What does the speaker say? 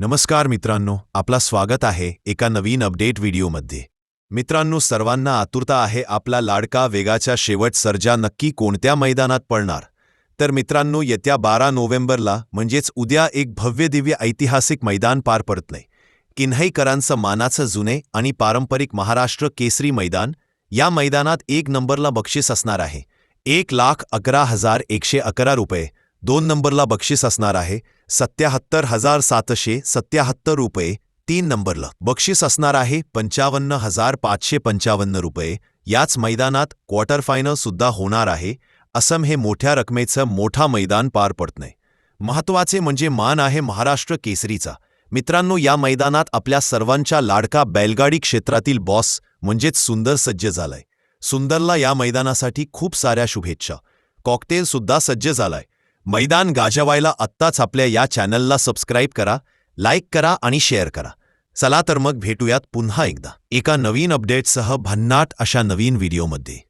नमस्कार मित्रांनो आपला स्वागत आहे एका नवीन अपडेट व्हिडिओमध्ये. मित्रांनो सर्वांना आतुरता आहे आपला लाडका वेगाच्या शेवट सर्जा नक्की कोणत्या मैदानात पडणार तर मित्रांनो येत्या बारा नोव्हेंबरला म्हणजेच उद्या एक भव्य दिव्य ऐतिहासिक मैदान पार पडत नाही किन्हईकरांचं मानाचं जुने आणि पारंपरिक महाराष्ट्र केसरी मैदान या मैदानात एक नंबरला बक्षीस असणार आहे. एक लाख अकरा हजार एकशे अकरा रुपये दोन नंबरला बक्षीस असणार आहे. सत्याहत्तर हजार सातशे सत्याहत्तर रुपये तीन नंबरला. बक्षीस असणार आहे पंचावन्न हजार पाचशे पंचावन्न रुपये. याच मैदानात क्वार्टर फायनल सुद्धा होणार आहे. असम हे मोठ्या रकमेचं मोठा मैदान पार पडत नाही महत्त्वाचे म्हणजे मान आहे महाराष्ट्र केसरीचा. मित्रांनो या मैदानात आपल्या सर्वांच्या लाडका बैलगाडी क्षेत्रातील बॉस म्हणजेच सुंदर सज्ज झालाय. सुंदरला या मैदानासाठी खूप साऱ्या शुभेच्छा. कॉकटेलसुद्धा सज्ज झालाय. मैदान गाजवायला आत्ताच आपल्या या चॅनलला सबस्क्राईब करा लाईक करा आणि शेअर करा. चला तर मग भेटूयात पुन्हा एकदा. एका नवीन अपडेटसह भन्नाट अशा नवीन व्हिडिओमध्ये.